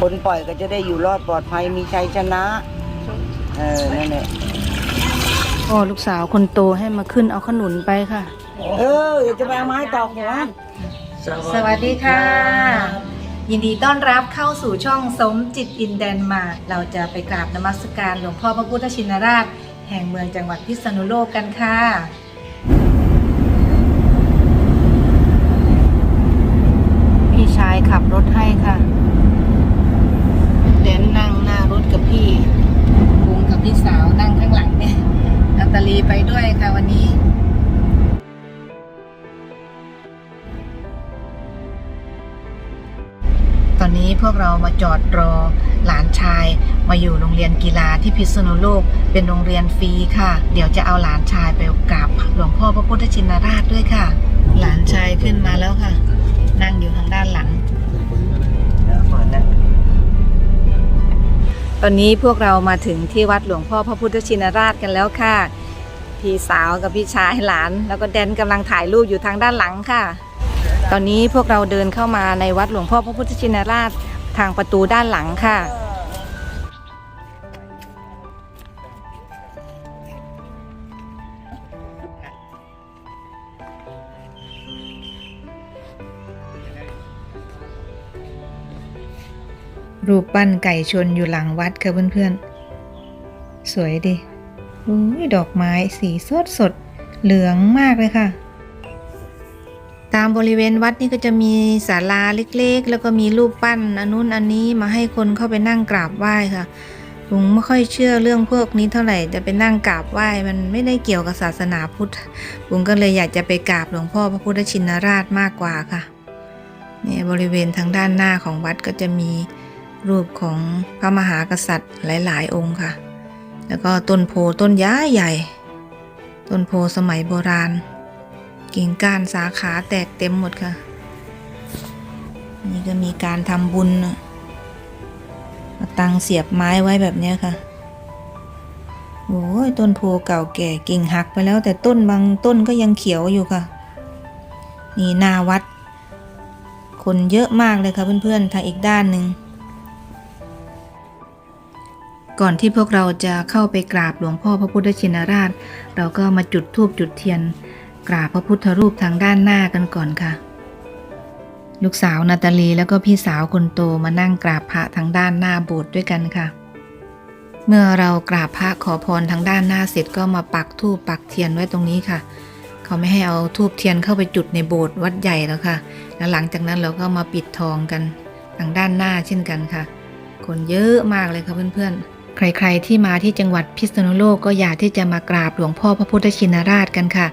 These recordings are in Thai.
คนปล่อยก็จะได้อยู่รอดปลอดภัยมีชัยชนะเออนั่นแหละพ่อลูกสาวคนโตให้มาขึ้นเอาขนุนไปค่ะ เออเดี๋ยวจะไปเอาไม้ตอกหัวสวัสดีค่ะ ยินดีต้อนรับเข้าสู่ช่องสมจิตอินแดนมาร์กเราจะไปกราบนมัสการหลวงพ่อพระพุทธชินราช แห่งเมืองจังหวัดพิษณุโลกกันค่ะพี่ชายขับรถให้ค่ะเดนนั่งหน้ารถกับพี่บุงกับพี่สาวนั่งข้างหลังเนี่ยนาตาลี ไปด้วยค่ะวันนี้ตอนนี้พวกเรามาจอดรอหลานชาย มาอยู่โรงเรียนกีฬาที่พิษณุโลก เป็นโรงเรียนฟรีค่ะ เดี๋ยวจะเอาหลานชายไปกราบหลวงพ่อพระพุทธชินราชด้วยค่ะ หลานชายขึ้นมาแล้วค่ะ นั่งอยู่ทางด้านหลัง ตอนนี้พวกเรามาถึงที่วัดหลวงพ่อพระพุทธชินราชกันแล้วค่ะ พี่สาวกับพี่ชายหลาน แล้วก็แดนกำลังถ่ายรูปอยู่ทางด้านหลังค่ะ ตอนนี้พวกเราเดินเข้ามาในวัดหลวงพ่อพระพุทธชินราชทางประตูด้านหลังค่ะรูปปั้นไก่ชนอยู่หลังวัดค่ะเพื่อนๆ สวยดิ อุ้ยดอกไม้สีสดสดเหลืองมากเลยค่ะ ตามบริเวณวัดนี่ก็จะมีศาลาเล็กๆ แล้วก็มีรูปปั้นอันนู้นอันนี้มาให้คนเข้าไปนั่งกราบไหว้ค่ะลุงไม่ค่อยเชื่อเรื่องพวกนี้เท่าไหร่จะไปนั่งกราบไหว้ มันไม่ได้เกี่ยวกับศาสนาพุทธลุงก็เลยอยากจะไปกราบหลวงพ่อพระพุทธชินราชมากกว่าค่ะเนี่ยบริเวณทางด้านหน้าของวัดก็จะมีรูปของพระมหากษัตริย์หลาย ๆ องค์ค่ะ แล้วก็ต้นโพต้นย้าใหญ่ ต้นโพสมัยโบราณ กิ่งก้านสาขาแตกเต็มหมดค่ะ นี่ก็มีการทำบุญมาตังเสียบไม้ไว้แบบนี้ค่ะโอ้ยต้นโพเก่าแก่กิ่งหักไปแล้ว แต่ต้นบางต้นก็ยังเขียวอยู่ค่ะ นี่หน้าวัด คนเยอะมากเลยค่ะเพื่อนๆทางอีกด้านหนึ่ง ก่อนที่พวกเราจะเข้าไปกราบหลวงพ่อพระพุทธชินราช เราก็มาจุดธูปจุดเทียน กราบพระพุทธรูปทางด้านหน้ากันก่อนค่ะ ลูกสาวนาตาลีแล้วก็พี่สาวคนโตมานั่งกราบพระทางด้านหน้าโบสถ์ด้วยกันค่ะ เมื่อเรากราบพระขอพรทางด้านหน้าเสร็จก็มาปักธูปปักเทียนไว้ตรงนี้ค่ะ เขาไม่ให้เอาธูปเทียนเข้าไปจุดในโบสถ์วัดใหญ่แล้วค่ะ แล้วหลังจากนั้นเราก็มาปิดทองกันทางด้านหน้าเช่นกันค่ะ คนเยอะมากเลยค่ะเพื่อนๆ ใครๆที่มาที่จังหวัดพิษณุโลกก็อยากที่จะมากราบหลวงพ่อพระพุทธชินราชกันค่ะ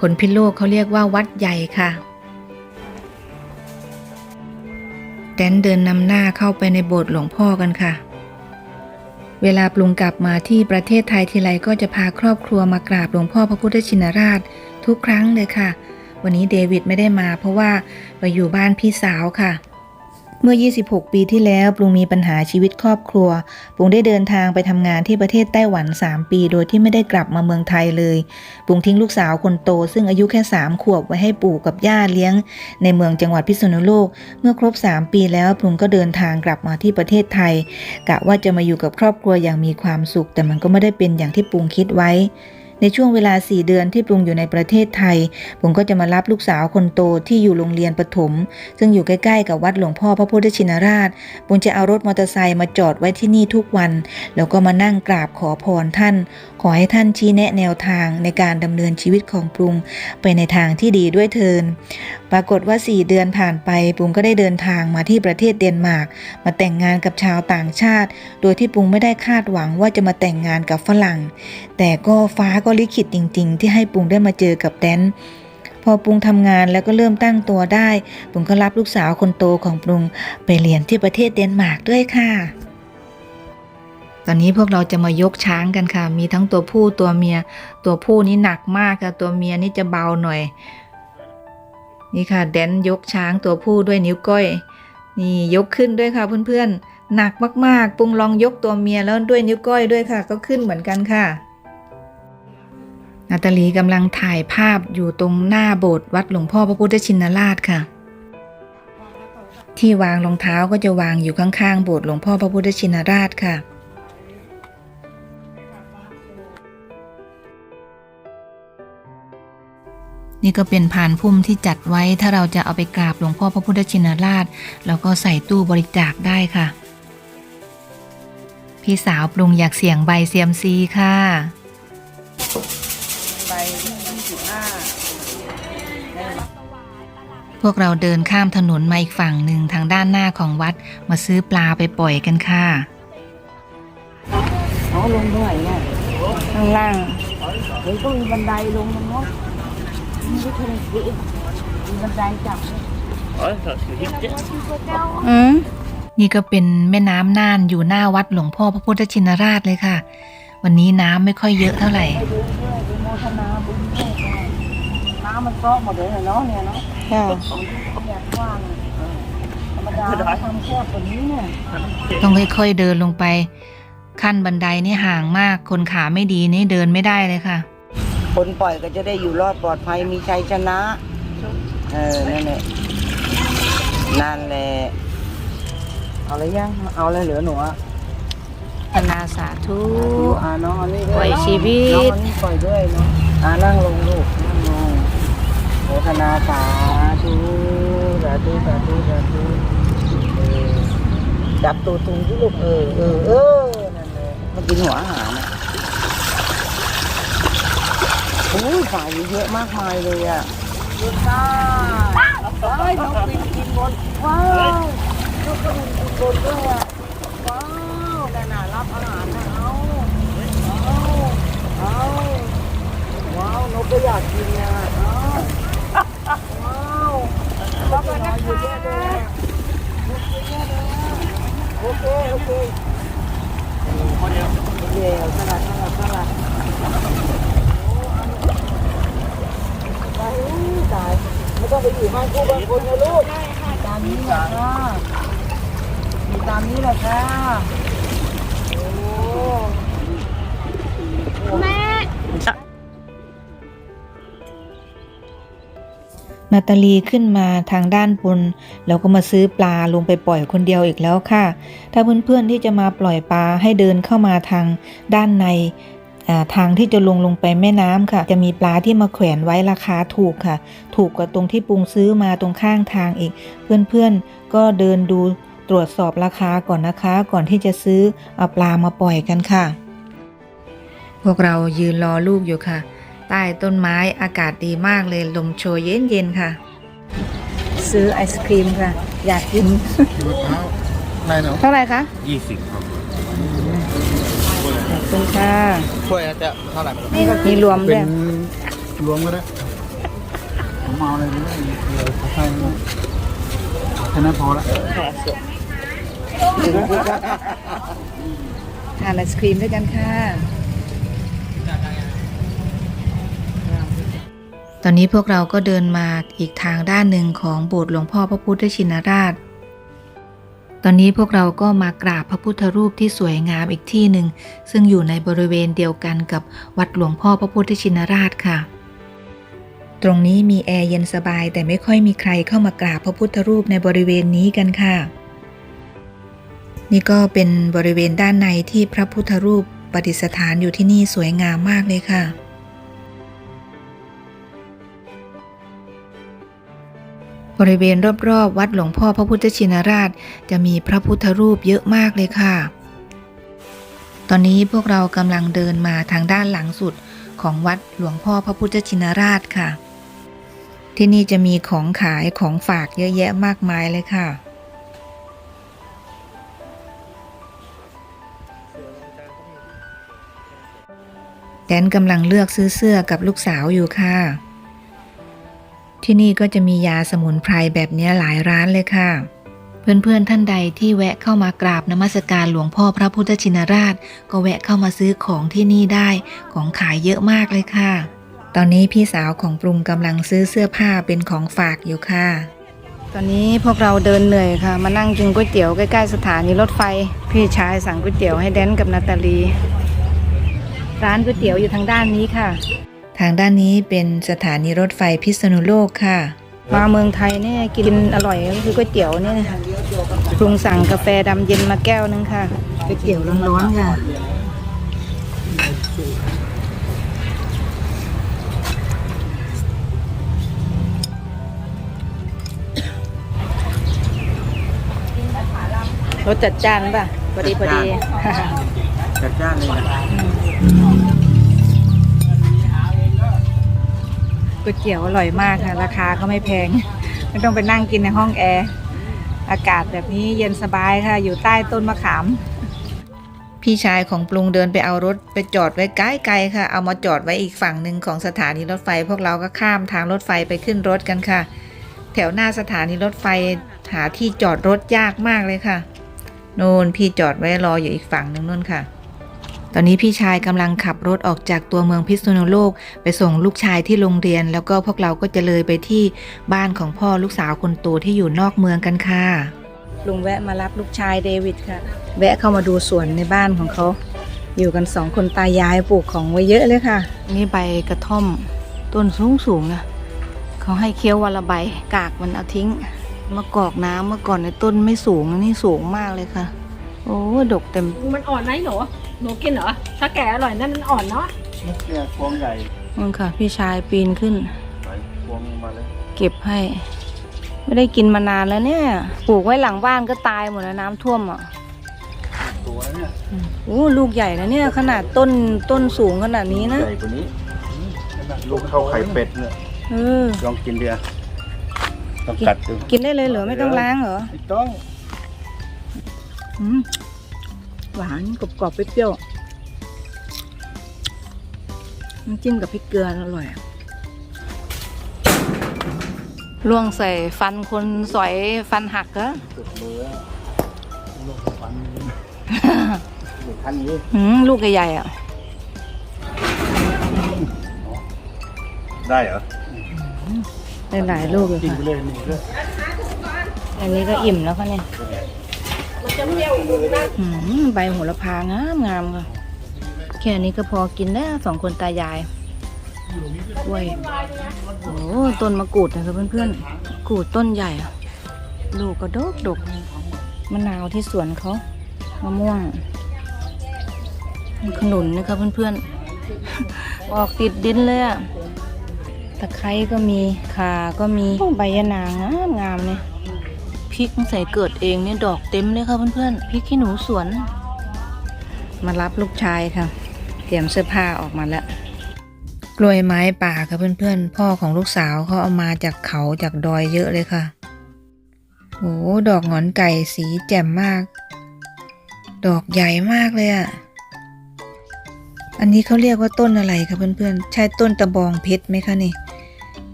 คนพิษโลกเขาเรียกว่าวัดใหญ่ค่ะ แดนเดินนำหน้าเข้าไปในโบสถ์หลวงพ่อกันค่ะ เวลาปรุงกลับมาที่ประเทศไทยทีไรก็จะพาครอบครัวมากราบหลวงพ่อพระพุทธชินราชทุกครั้งเลยค่ะ วันนี้เดวิดไม่ได้มาเพราะว่าไปอยู่บ้านพี่สาวค่ะ เมื่อ 26 ปีที่แล้วปรุงมีปัญหาชีวิตครอบครัวปรุงได้เดินทางไปทำงานที่ประเทศไต้หวัน 3 ปี โดยที่ไม่ได้กลับมาเมืองไทยเลยปรุงทิ้งลูกสาวคนโต ซึ่งอายุแค่ 3 ขวบไว้ให้ปู่กับย่าเลี้ยง ในเมืองจังหวัดพิษณุโลก เมื่อครบ 3 ปีแล้วปรุงก็เดินทางกลับมาที่ประเทศไทยกะว่าจะมาอยู่กับครอบครัวอย่างมีความสุข แต่มันก็ไม่ได้เป็นอย่างที่ปรุงคิดไว้ ในช่วงเวลา 4 เดือนที่ปรุงอยู่ในประเทศไทยปรุงก็จะมารับลูกสาวคนโตที่อยู่โรงเรียนประถม ซึ่งอยู่ใกล้ๆกับวัดหลวงพ่อพระพุทธชินราชปรุงจะเอารถมอเตอร์ไซค์มาจอดไว้ที่นี่ทุกวัน แล้วก็มานั่งกราบขอพรท่านขอให้ท่านชี้แนะแนวทางในการดำเนินชีวิตของปรุงไปในทางที่ดีด้วยเทิน ปรากฏว่า 4 เดือนผ่านไปปรุงก็ได้เดินทางมาที่ประเทศเดนมาร์กมาแต่งงานกับชาวต่างชาติ โดยที่ปรุงไม่ได้คาดหวังว่าจะมาแต่งงานกับฝรั่ง แต่ก็ฟ้าก็ลิขิตจริง ๆ ที่ให้ปรุงได้มาเจอกับแดนพอปรุงทำงานแล้วก็เริ่มตั้งตัวได้ปรุงก็รับลูกสาวคนโตของปรุงไปเรียนที่ประเทศเดนมาร์กด้วยค่ะ ตอนนี้พวกเราจะมายกช้างกันค่ะ มีทั้งตัวผู้ตัวเมีย ตัวผู้นี่หนักมากค่ะ ตัวเมียนี่จะเบาหน่อย นี่ค่ะแดนยกช้างตัวผู้ด้วยนิ้วก้อย นี่ยกขึ้นด้วยค่ะเพื่อนๆ หนักมากๆ ปุงลองยกตัวเมียแล้วด้วยนิ้วก้อยด้วยค่ะ ก็ขึ้นเหมือนกันค่ะ นาตาลีกำลังถ่ายภาพอยู่ตรงหน้าโบสถ์วัดหลวงพ่อพระพุทธชินราชค่ะที่วางรองเท้าก็จะวางอยู่ข้างๆ โบสถ์หลวงพ่อพระพุทธชินราชค่ะ นี่ก็เป็นพานพุ่มที่จัดไว้ถ้าเราจะเอาไปกราบหลวงพ่อพระพุทธชินราชแล้วก็ใส่ตู้บริจาคได้ค่ะ พี่สาวปรุงอยากเสี่ยงใบเซียมซีค่ะไปที่ยี่สิบห้าพวกเราเดินข้ามถนนมาอีกฝั่งหนึ่งทางด้านหน้าของวัดมาซื้อปลาไปปล่อยกันค่ะอ๋อลงด้วยเนี่ยข้างล่างเดี๋ยวก็มีบันไดลงมันไดจับ อืมนี่ก็เป็นแม่น้ำน่านอยู่หน้าวัดหลวงพ่อพระพุทธชินราชเลยค่ะ วันนี้น้ำไม่ค่อยเยอะเท่าไหร่ไปดูด้วยไปโมทนาบุญด้วยค่ะน้ำมันเซาะหมดเลยเนาะเนี่ยเนาะค่ะเนี่ยกว้างเออธรรมดาทำแคบกว่านี้เนี่ยต้องค่อยๆเดินลงไป ขั้นบันไดนี่ห่างมากคนขาไม่ดีนี่เดินไม่ได้เลยค่ะ คนปล่อยก็จะได้อยู่รอดปลอดภัยมีชัยชนะ เออ นั่นแหละ นั่นแหละ เอาอะไรยัง เอาอะไรเหลือหนูอะธนาสาธุอ่าน้องอันนี้ด้วยปล่อยชีวิตน้องอันนี้ปล่อยด้วยเนาะอ่านั่งลงลูก นั่งลงโมทนาสาธุสาธุสาธุสาธุเออจับตัวตุงที่ลูกเออ เออ เออ นั่นแหละมากินหัวอาหาร นะโอ้ยฝ่ายเยอะมากมายเลยอะเยอะมากว้ายน้องปินกินบนว้าวลูกกระดุมกินบนด้วยอะว้าวนั่นน่ะรับอาหารนะเอาเอาเอาว้าวนกก็อยากกินอะเอาว้าวรับอาหารอยู่เยอะเลยอะนเยอะแยะเลยอะโอเคโอเคโอเคสลัดสลัดสลัด ตายตายไม่ ต้องไปอยู่บ้านคู่บานคนนะลูกตามนี้แหละค่ะอยู่ตามนี้แหละค่ะโอ้แม่นาตาลีขึ้นมาทางด้านบน แล้วก็มาซื้อปลาลงไปปล่อยคนเดียวอีกแล้วค่ะ ถ้าเพื่อนๆที่จะมาปล่อยปลาให้เดินเข้ามาทางด้านใน ทางที่จะลงลงไปแม่น้ำค่ะ จะมีปลาที่มาแขวนไว้ราคาถูกค่ะ ถูกกว่าตรงที่ปรุงซื้อมาตรงข้างทางอีก เพื่อนๆก็เดินดูตรวจสอบราคาก่อนนะคะ ก่อนที่จะซื้อเอาปลามาปล่อยกันค่ะ พวกเรายืนรอลูกอยู่ค่ะ ใต้ต้นไม้อากาศดีมากเลยลมโชยเย็นๆค่ะ ซื้อไอศครีมค่ะ อยากกินมะพร้าวอะไรเนาะเท่าไหร่คะยี่สิบครับขอบ คุณค่ะถ้วยจะเท่าไหร่มีรวมเป็ด้วยนรวมก็ได้ผมเอาเลยไม่ได้เดี๋ยวเขาให้แค่นั้นพอละทานไอศครีมด้วยกันค่ะตอนนี้พวกเราก็เดินมาอีกทางด้านหนึ่งของโบสถ์หลวงพ่อพระพุทธชินราชต อนนี้พวกเราก็มากราบพระพุทธรูปที่สวยงามอีกที่หนึ่ง ซึ่งอยู่ในบริเวณเดียวกันกับวัดหลวงพ่อพระพุทธชินราชค่ะ ตรงนี้มีแอร์เย็นสบายแต่ไม่ค่อยมีใครเข้ามากราบพระพุทธรูปในบริเวณนี้กันค่ะ นี่ก็เป็นบริเวณด้านในที่พระพุทธรูปประดิษฐานอยู่ที่นี่สวยงามมากเลยค่ะ บริเวณรอบๆ วัดหลวงพ่อพระพุทธชินราช จะมีพระพุทธรูปเยอะมากเลยค่ะ ตอนนี้พวกเรากำลังเดินมาทางด้านหลังสุดของวัดหลวงพ่อพระพุทธชินราชค่ะ ที่นี่จะมีของขายของฝากเยอะแยะมากมายเลยค่ะแดนกำลังเลือกซื้อเสื้อกับลูกสาวอยู่ค่ะ ที่นี่ก็จะมียาสมุนไพรแบบนี้หลายร้านเลยค่ะ เพื่อนๆท่านใดที่แวะเข้ามากราบนมัสการหลวงพ่อพระพุทธชินราช ก็แวะเข้ามาซื้อของที่นี่ได้ ของขายเยอะมากเลยค่ะ ตอนนี้พี่สาวของปรุงกำลังซื้อเสื้อผ้าเป็นของฝากอยู่ค่ะ ตอนนี้พวกเราเดินเหนื่อยค่ะ มานั่งกินก๋วยเตี๋ยวใกล้ๆสถานีรถไฟ พี่ชายสั่งก๋วยเตี๋ยวให้แดนกับนาตาลี ร้านก๋วยเตี๋ยวอยู่ทางด้านนี้ค่ะ ทางด้านนี้เป็นสถานีรถไฟพิษณุโลกค่ะ มาเมืองไทยเนี่ยกินอร่อยก็คือก๋วยเตี๋ยวเนี่ยปรุงสั่งกาแฟดำเย็นมาแก้วนึงค่ะไปเกี่ยวร้อนๆค่ะรสจัดจ้านป่ะพอดีพอดีจัดจ้านเลยนะ ก๋วยเตี๋ยวอร่อยมากค่ะ ราคาก็ไม่แพง ไม่ต้องไปนั่งกินในห้องแอร์ อากาศแบบนี้เย็นสบายค่ะ อยู่ใต้ต้นมะขาม พี่ชายของปรุงเดินไปเอารถไปจอดไว้ใกล้ๆค่ะ เอามาจอดไว้อีกฝั่งหนึ่งของสถานีรถไฟ พวกเราก็ข้ามทางรถไฟไปขึ้นรถกันค่ะ แถวหน้าสถานีรถไฟหาที่จอดรถยากมากเลยค่ะ โน่นพี่จอดไว้รออยู่อีกฝั่งหนึ่งนู่นค่ะ ตอนนี้พี่ชายกำลังขับรถออกจากตัวเมืองพิษณุโลก ไปส่งลูกชายที่โรงเรียน แล้วก็พวกเราก็จะเลยไปที่บ้านของพ่อลูกสาวคนโตที่อยู่นอกเมืองกันค่ะ ลุงแวะมารับลูกชายเดวิดค่ะ แวะเข้ามาดูสวนในบ้านของเขา อยู่กันสองคนตายายปลูกของไว้เยอะเลยค่ะ นี่ใบกระท่อมต้นสูงสูงๆนะเขาให้เคี้ยววันละใบกากมันเอาทิ้งมากอกน้ำเมื่อก่อนในต้นไม่สูงนะนี่สูงมากเลยค่ะ โอ้ดกเต็มมันอ่อนไหมหนู หนูกินเหรอ ถ้าแก่อร่อยนั่นมันอ่อนเนาะเนี่ยพวงใหญ่นั่นค่ะ พี่ชายปีนขึ้นไปพวงมาเลยเก็บให้ ไม่ได้กินมานานแล้วเนี่ย ปลูกไว้หลังบ้านก็ตายหมดแล้วน้ำท่วมอะตัวเนี่ยโอ้ลูกใหญ่นะเนี่ย ขนาดต้นต้นสูงขนาดนี้นะ ใหญ่กว่านี้ลูกเท่าไข่เป็ดเนี่ยเออ ลองกินเดียวต้องกัดดูกินได้เลยเหรอไม่ต้องล้างเหรอ ไม่ต้องอืม หวานกรอบๆเปรี้ยวๆน้ำจิ้มกับพริกเกลืออร่อยอะล่วงใส่ฟันคนสอยฟันหักเหรอสุดมืออะลูกฟันลูกพันนี้อืมลูกใหญ่ๆอะ ได้เหรอได้หลายลูกเลยกินค่ะ ไปเลยนี่ด้วยอันนี้ก็อิ่มแล้วค่ะเนี่ยมั ใบโหระพางามงามค่ะแค่นี้ก็พอกินแล้วสองคนตายายกล้วยโอ้ต้นมะกรูดนะครับเพื่อนๆกรูดต้นใหญ่ ลูกก็ดกดกมะนาวที่สวนเขามะม่วงขนุนนะครับเพื่อนๆ ออกติดดินเลยอะตะไคร้ก็มีข่าก็มีใบยะนางงามงามเนี่ย ริกใส่เกิดเองเนี่ยดอกเต็มเลยค่ะเพื่อนๆพริกขี้หนูสวน มารับลูกชายค่ะ เตรียมเสื้อผ้าออกมาแล้วกล้วยไม้ป่าค่ะเพื่อนๆ พ่อของลูกสาวเขาเอามาจากเขาจากดอยเยอะเลยค่ะโอ้ดอกหงอนไก่สีแจ่มมาก ดอกใหญ่มากเลยอะ่ะอันนี้เขาเรียกว่าต้นอะไรคะเพื่อนๆ ใช่ต้นตะบองเพชรไหมคะนี่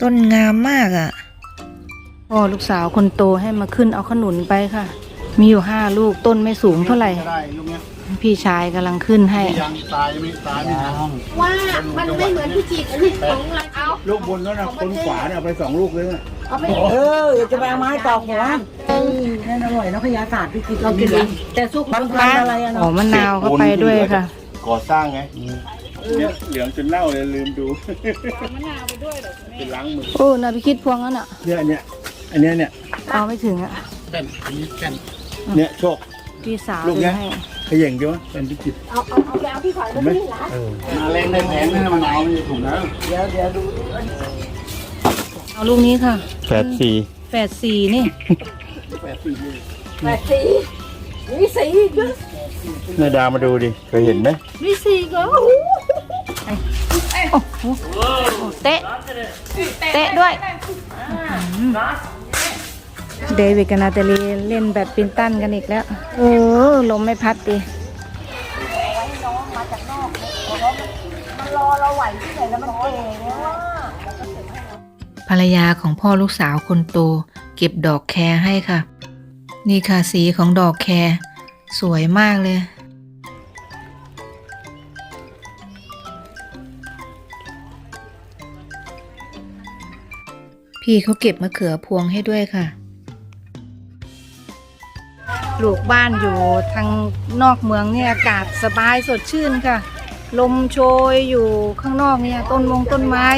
ต้นงามมากอะ่ะ พ่อลูกสาวคนโตให้มาขึ้นเอาขนุนไปค่ะ มีอยู่ห้าลูกต้นไม่สูงเท่าไหร่ก็ได้ลูกเนี้ยพี่ชายกำลังขึ้นให้ ยังตายไม่ตายไม่ทันว่ามันไม่เหมือนผู้จีกอันนี้ของอะไรเอาลูกบนแล้วนะคนขวาเนี่ยเอาไปสองลูกเลยนะเอาไปเออเดี๋ยวจะไปเอาไม้ตอกหัวนั่นอร่อยนะพยาศาสตร์พี่กินเรากินดีแต่สุกมันพันอะไรอะหอเนาะมมะนาวเข้าไปด้วยค่ะ ก่อสร้างไงเนี่ยเหลืองจนเน่าเลยลืมดูเป็นล้างมือโอ้นาพิคิดพวงนั้นอะ เนี่ยเนี่ย อันเนี้ยเนี่ยเอาไม่ถึงอะแก่นอันนี้แก่นเนี่ยโชค พี่สาวลูกเนี้ย ให้ขย่งใช่ไหมเป็นพิจิตรเอาเอาเอาไปเอาพี่ขอยเห็มานไหมที่ร้านเออมาแรงได้แพงนะมะนาวนี่ถูกนะเดี๋ยวเดี๋ยวดูเอาลูกนี้ค่ะแปดสี่แปดสี่นี่แปดสี่แปดสีมีสีก็นายดามาดูดิ เคยเห็นไหมมีสีก็โอ้โหโอ้โหโอ้เตะ เตะด้วยอืม เดวิดกับนาตาลีเล่นแบบปินตันกันอีกแล้ว เออลมไม่พัดดิภรรยาของพ่อลูกสาวคนโต เก็บดอกแครให้ค่ะ นี่ค่ะสีของดอกแครสวยมากเลย พี่เขาเก็บมะเขือพวงให้ด้วยค่ะ ปลูกบ้านอยู่ทางนอกเมืองเนี่ยอากาศสบายสดชื่นค่ะ ลมโชยอยู่ข้างนอกเนี่ยต้นมงต้นไม้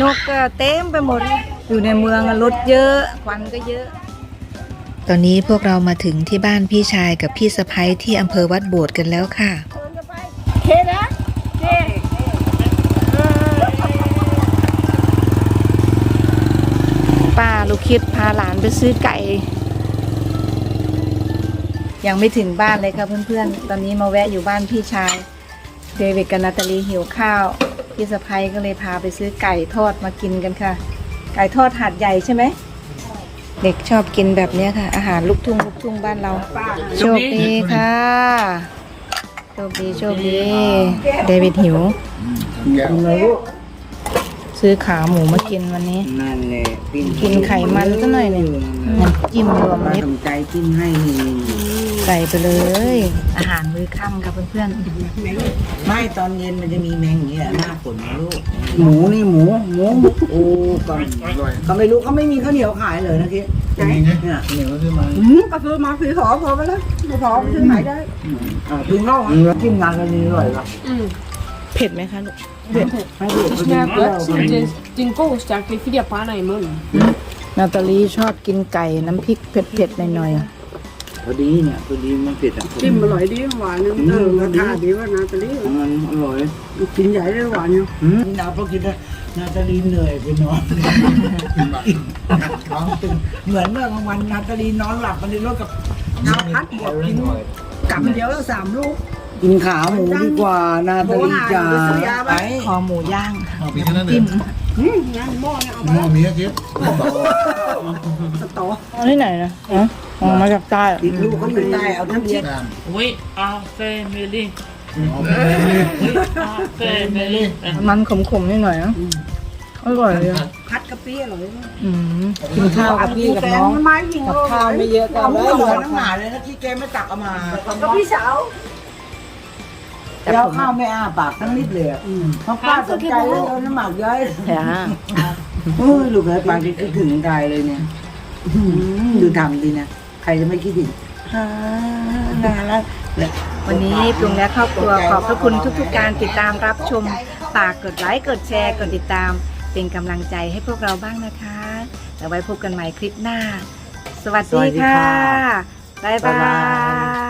นกก็เต็มไปหมด อยู่ในเมืองอะรถเยอะควันก็เยอะ ตอนนี้พวกเรามาถึงที่บ้านพี่ชายกับพี่สะพ้ยที่อำเภอวัดโบสถ์กันแล้วค่ะเคนะเคป้าลูกคิดพาหลานไปซื้อไก่ ยังไม่ถึงบ้านเลยค่ะเพื่อนๆ ตอนนี้มาแวะอยู่บ้านพี่ชาย เดวิดกับนาตาลีหิวข้าว พี่สะพ้ยก็เลยพาไปซื้อไก่ทอดมากินกันค่ะ ไก่ทอดหาดใหญ่ใช่ไหม เด็กชอบกินแบบเนี้ยค่ะ อาหารลูกทุ่งลูกทุ่งบ้านเรา โชคดีค่ะ โชคดีโชคดี เดวิดหิวแก้วเลยลูกซื้อขาหมูมากินวันนี้ นั่นแหละปิ้งกินไขมันซะหน่อยหนึ่งน้ำจิ้มรวมมามิตรสนใจจิ้มให้นี่ ใส่ไปเลย อาหารมื้อค่ำค่ะเพื่อนไม่ตอนเย็นมันจะมีแมงอย่างนี้แหละหน้าฝนนะลูก หมูนี่หมูหมูโอ้ก็อร่อยก็ไม่รู้เขาไม่มีข้าวเหนียวขายเลยนะคิดจะมีไงเนี่ยเหนียวซื้อมาอืมก็ซื้อมาซื้อขอพอไปแล้วไม่พอไปซื้อไหนได้อ่าซื้อนอกอะจิ้มงานกันนี่อร่อยละๆ เผ็ดไหมคะลูก ให้ลูกไปกินเปรี้ยวกัน Det, din god stärker för det panna i munnen. นาตาลีชอบกินไก่น้ำพริกเผ็ดๆหน่อย พอดีเนี่ยพอดีมันเผ็ดอะ Tim och löj, det är ju hva nu. Mm. Øh, hvad tager det, hvad Nathalie? มันอร่อย Din jeg, det var nu. นี่นาพอกินนะนาตาลีเหนื่อยไปนอนน้องตึงเหมือนเมื่อกลางวันนาตาลีนอนหลับมันในรถกับน้ำพัดหมดกินกลับเดียวแล้วสามลูกกินขาหมูดีกว่านาตาลีจ๋าไปๆคอหมูย่างเอาไปแค่นั้นเอจิ้งมหม้อมีแค่คิดเอาที่ไหนนะ อ๋ออ๋อมาจากใต้อีกลูกเขาอยู่ใต้เอาทั้งเย็นตาม We are family. เอาไปเลย We are family. มันขมๆนิดหน่อยนะอร่อยเลยอะพัดกะปิอร่อยอืมกินข้าวกับพี่กับน้องกับข้าวไม่เยอะก็เอาเอาไม่ไว้เหลืเหลืออน้ำหนาเลยนะที่แกไม่ตักเอามาก็พี่สาวแล้วข้าวไม่อ้าปากทั้งนิดเลยอะเพราะป้าสนใจแล้วเอาน้ำหมักย้อยจ้าโอ้ยลูกเอ้ยปากที่คิดถึงตายเลยเนี่ยอื้อหือดูทำดีนะ ใครจะไม่คิดถึงฮ่าน่ารักเลยวันนี้ปรุงและครอบครัวขอบพระคุณทุกๆการติดตามรับชมฝากกดไลค์กดแชร์กดติดตาม เป็นกำลังใจให้พวกเราบ้างนะคะแล้วไว้พบกันใหม่คลิปหน้า สวัสสวัดีสดีค่ะค่ะ บ๊ายบ๊าบายบายย